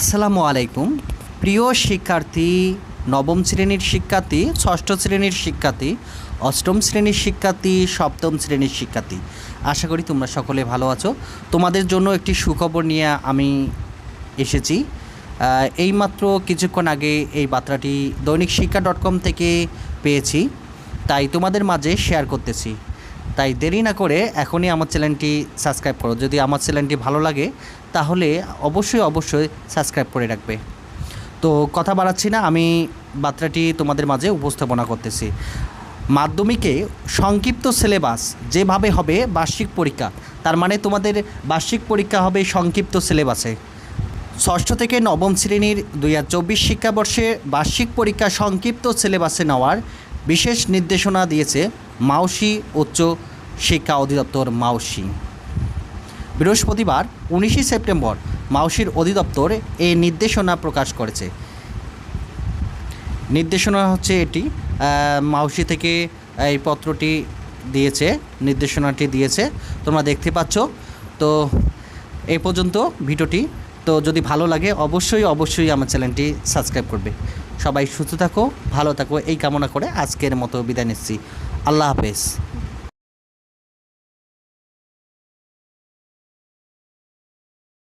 আসসালামু আলাইকুম। প্রিয় শিক্ষার্থী, নবম শ্রেণির শিক্ষার্থী, ষষ্ঠ শ্রেণির শিক্ষার্থী, অষ্টম শ্রেণির শিক্ষার্থী, সপ্তম শ্রেণির শিক্ষার্থী, আশা করি তোমরা সকলে ভালো আছো। তোমাদের জন্য একটি সুখবর নিয়ে আমি এসেছি। এইমাত্র কিছুক্ষণ আগে এই বার্তাটি দৈনিক শিক্ষা ডট কম থেকে পেয়েছি। তাই তোমাদের মাঝে শেয়ার করতেছি। তাই দেরি না করে এখনই আমার চ্যানেলটি সাবস্ক্রাইব করো। যদি আমার চ্যানেলটি ভালো লাগে, তাহলে অবশ্যই অবশ্যই সাবস্ক্রাইব করে রাখবে। তো কথা বাড়াচ্ছি না, আমি বার্তাটি তোমাদের মাঝে উপস্থাপনা করতেছি। মাধ্যমিকে সংক্ষিপ্ত সিলেবাস যেভাবে হবে বার্ষিক পরীক্ষা, তার মানে তোমাদের বার্ষিক পরীক্ষা হবে সংক্ষিপ্ত সিলেবাসে ষষ্ঠ থেকে নবম শ্রেণির দুই হাজার চব্বিশ শিক্ষাবর্ষে বার্ষিক পরীক্ষা সংক্ষিপ্ত সিলেবাসে নেওয়ার বিশেষ নির্দেশনা দিয়েছে মাউসি উচ্চ শিক্ষা অধিদপ্তর মাউসি। বৃহস্পতিবার উনিশে সেপ্টেম্বর মাউসির অধিদপ্তর এই নির্দেশনা প্রকাশ করেছে। নির্দেশনা হচ্ছে এটি মাউসি থেকে এই পত্রটি দিয়েছে, নির্দেশনাটি দিয়েছে। তোমরা দেখতে পাচ্ছ। তো এই পর্যন্ত ভিডিওটি। তো যদি ভালো লাগে অবশ্যই অবশ্যই আমার চ্যানেলটি সাবস্ক্রাইব করবে। সবাই সুস্থ থাকো ভালো থাকো এই কামনা করে আজকের মতো বিদায় নিচ্ছি। আল্লাহ হাফেজ।